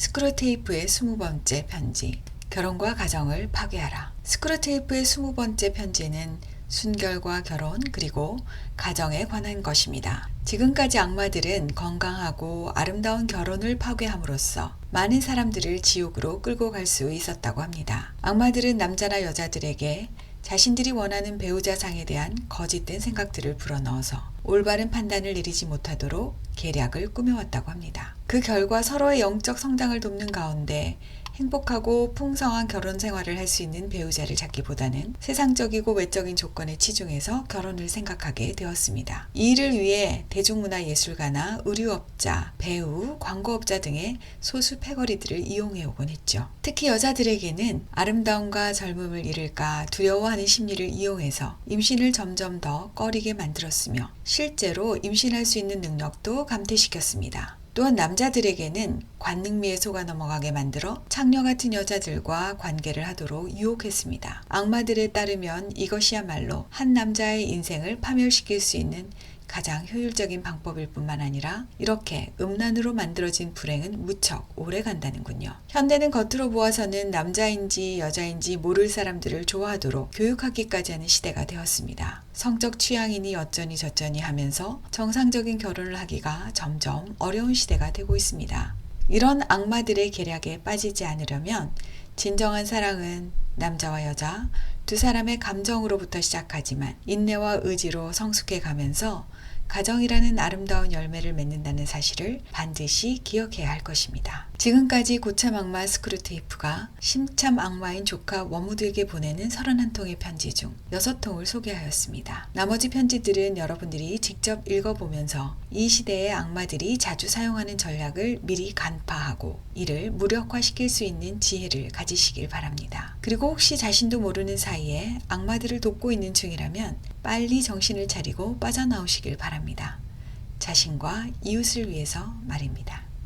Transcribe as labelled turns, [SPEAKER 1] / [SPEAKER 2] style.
[SPEAKER 1] 스크루테이프의 20번째 편지. 결혼과 가정을 파괴하라. 스크루테이프의 20번째 편지는 순결과 결혼 그리고 가정에 관한 것입니다. 지금까지 악마들은 건강하고 아름다운 결혼을 파괴함으로써 많은 사람들을 지옥으로 끌고 갈 수 있었다고 합니다. 악마들은 남자나 여자들에게 자신들이 원하는 배우자상에 대한 거짓된 생각들을 불어넣어서 올바른 판단을 내리지 못하도록 계략을 꾸며왔다고 합니다. 그 결과 서로의 영적 성장을 돕는 가운데 행복하고 풍성한 결혼 생활을 할 수 있는 배우자를 찾기보다는 세상적이고 외적인 조건에 치중해서 결혼을 생각하게 되었습니다. 이 일을 위해 대중문화 예술가나 의류업자, 배우, 광고업자 등의 소수 패거리들을 이용해 오곤 했죠. 특히 여자들에게는 아름다움과 젊음을 잃을까 두려워하는 심리를 이용해서 임신을 점점 더 꺼리게 만들었으며 실제로 임신할 수 있는 능력도 감퇴시켰습니다. 또한 남자들에게는 관능미에 속아 넘어가게 만들어 창녀 같은 여자들과 관계를 하도록 유혹했습니다. 악마들에 따르면 이것이야말로 한 남자의 인생을 파멸시킬 수 있는 가장 효율적인 방법일 뿐만 아니라 이렇게 음란으로 만들어진 불행은 무척 오래 간다는군요. 현대는 겉으로 보아서는 남자인지 여자인지 모를 사람들을 좋아하도록 교육하기까지 하는 시대가 되었습니다. 성적 취향이니 어쩌니 저쩌니 하면서 정상적인 결혼을 하기가 점점 어려운 시대가 되고 있습니다. 이런 악마들의 계략에 빠지지 않으려면 진정한 사랑은 남자와 여자 두 사람의 감정으로부터 시작하지만 인내와 의지로 성숙해 가면서 가정이라는 아름다운 열매를 맺는다는 사실을 반드시 기억해야 할 것입니다. 지금까지 고참 악마 스크루테이프가 심참 악마인 조카 워무드에게 보내는 31통의 편지 중 6통을 소개하였습니다. 나머지 편지들은 여러분들이 직접 읽어보면서 이 시대의 악마들이 자주 사용하는 전략을 미리 간파하고 이를 무력화시킬 수 있는 지혜를 가지시길 바랍니다. 그리고 혹시 자신도 모르는 사이에 악마들을 돕고 있는 중이라면 빨리 정신을 차리고 빠져나오시길 바랍니다. 자신과 이웃을 위해서 말입니다.